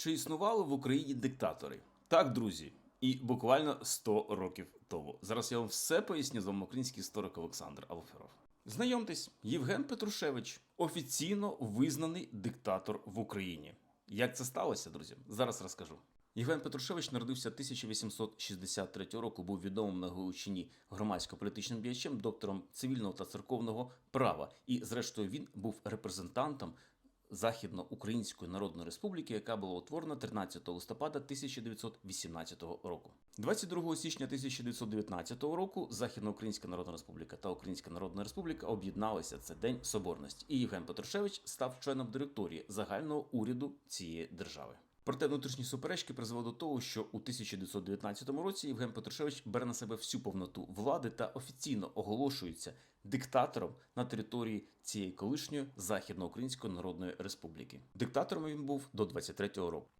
Чи існували в Україні диктатори? Так, друзі, і буквально 100 років тому. Зараз я вам все поясню з вами український історик Олександр Алферов. Знайомтесь, Євген Петрушевич офіційно визнаний диктатор в Україні. Як це сталося, друзі? Зараз розкажу. Євген Петрушевич народився 1863 року, був відомим на Галичині громадсько-політичним діячем, доктором цивільного та церковного права. І, зрештою, він був репрезентантом Західноукраїнської Народної Республіки, яка була утворена 13 листопада 1918 року. 22 січня 1919 року Західноукраїнська Народна Республіка та Українська Народна Республіка об'єдналися. Це День Соборності. І Євген Петрушевич став членом директорії загального уряду цієї держави. Проте внутрішні суперечки призвели до того, що у 1919 році Євген Петрушевич бере на себе всю повноту влади та офіційно оголошується диктатором на території цієї колишньої Західноукраїнської Народної Республіки. Диктатором він був до 23-го року.